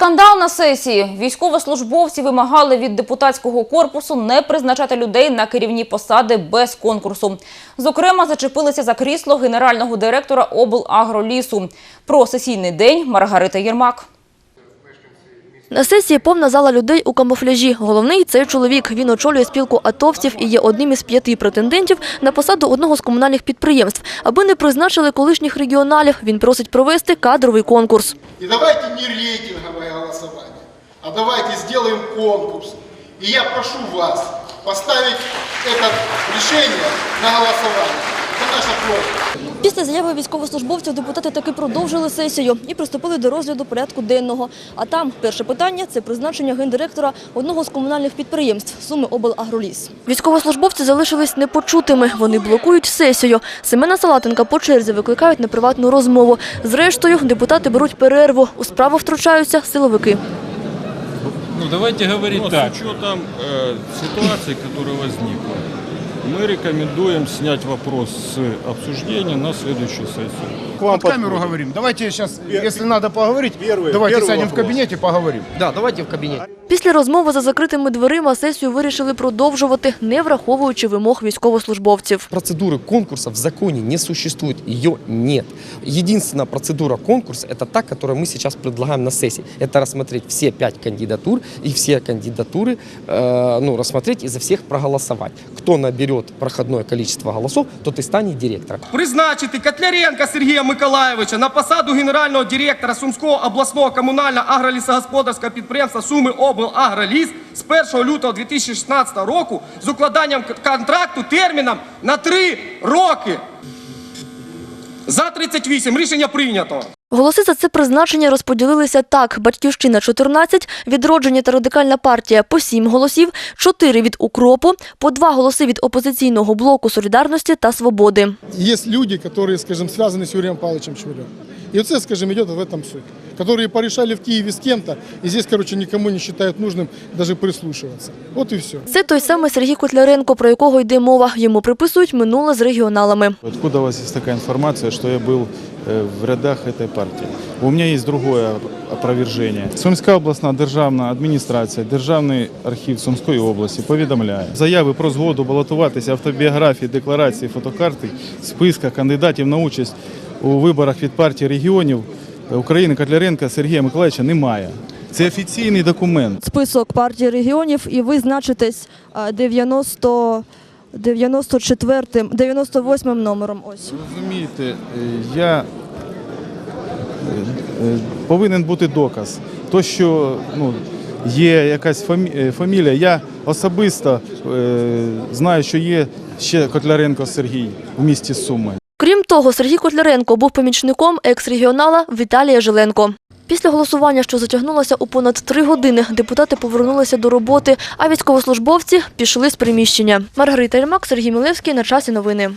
Скандал на сесії. Військовослужбовці вимагали від депутатського корпусу не призначати людей на керівні посади без конкурсу. Зокрема, зачепилися за крісло генерального директора облагролісу. Про сесійний день Маргарита Єрмак. На сесії повна зала людей у камуфляжі. Головний – цей чоловік. Він очолює спілку атовців і є одним із п'яти претендентів на посаду одного з комунальних підприємств. Аби не призначили колишніх регіоналів, він просить провести кадровий конкурс. И давайте не голосование, давайте сделаем конкурс. И я прошу вас поставить это решение на голосование. Это наша просьба. Після заяви військовослужбовців депутати таки продовжили сесію і приступили до розгляду порядку денного. А там перше питання – це призначення гендиректора одного з комунальних підприємств Суми облагроліс. Військовослужбовці залишились непочутими. Вони блокують сесію. Семена Салатенка по черзі викликають на приватну розмову. Зрештою, депутати беруть перерву. У справу втручаються силовики. Ну, давайте говорить Но так. с учетом э, ситуации, которая возникла, мы рекомендуем снять вопрос с обсуждения на следующую сессию. К вам под камеру говорим. Давайте сейчас, если надо поговорить, давайте сядем в кабинете поговорим. Да, давайте в кабинете. Після розмови за закритими дверима сесію вирішили продовжувати, не враховуючи вимог військовослужбовців. Процедуры конкурса в законе не существует, ее нет. Единственная процедура конкурса – это та, которую мы сейчас предлагаем на сессии. Это рассмотреть все пять кандидатур и все кандидатуры, э, ну, рассмотреть и за всех проголосовать. Кто наберет проходное количество голосов, тот и станет директором. Призначити Котляренка Сергія Миколаєвича на посаду генерального директора Сумського обласного комунального агролісогосподарського підприємства Суми облагроліс з 1 лютого 2016 року з укладанням к- контракту терміном на 3 роки. За 38. Рішення прийнято. Голоси за це призначення розподілилися так. Батьківщина – 14, Відродження та Радикальна партія – по 7 голосів, 4 від «Укропу», по 2 голоси від опозиційного блоку «Солідарності» та «Свободи». Есть люди, которые, скажем, связаны с Юрием Павловичем Чурем. И вот это, скажем, идет в этом суть. Которые порешали в Киеве с кем-то, и здесь, короче, никому не считают нужным даже прислушиваться. Вот и все. Це той самий Сергій Котляренко, про якого йде мова. Йому приписують минуле з регіоналами. Откуда у вас есть такая информация, что я был э, в рядах этой партии? У меня есть другое опровержение. Сумська обласна державна адміністрація, Державний архів Сумської області повідомляє заяви про згоду балотуватися автобіографії, декларації, фотокарти, списка кандидатів на участь у виборах від партії регіонів України Котляренка Сергія Миколаївича немає. Це офіційний документ. Список партії регіонів і ви значитесь 90... 94-м, 98-м номером. Ось. Розумієте, е, я е, е, повинен бути доказ. То, що ну, є якась фамі- фамілія, я особисто е, знаю, що є ще Котляренко Сергій в місті Суми. Крім того, Сергій Котляренко був помічником екс-регіонала Віталія Жиленко. Після голосування, що затягнулося у понад три години, депутати повернулися до роботи, а військовослужбовці пішли з приміщення. Маргарита Єрмак, Сергій Мілевський. На часі новини.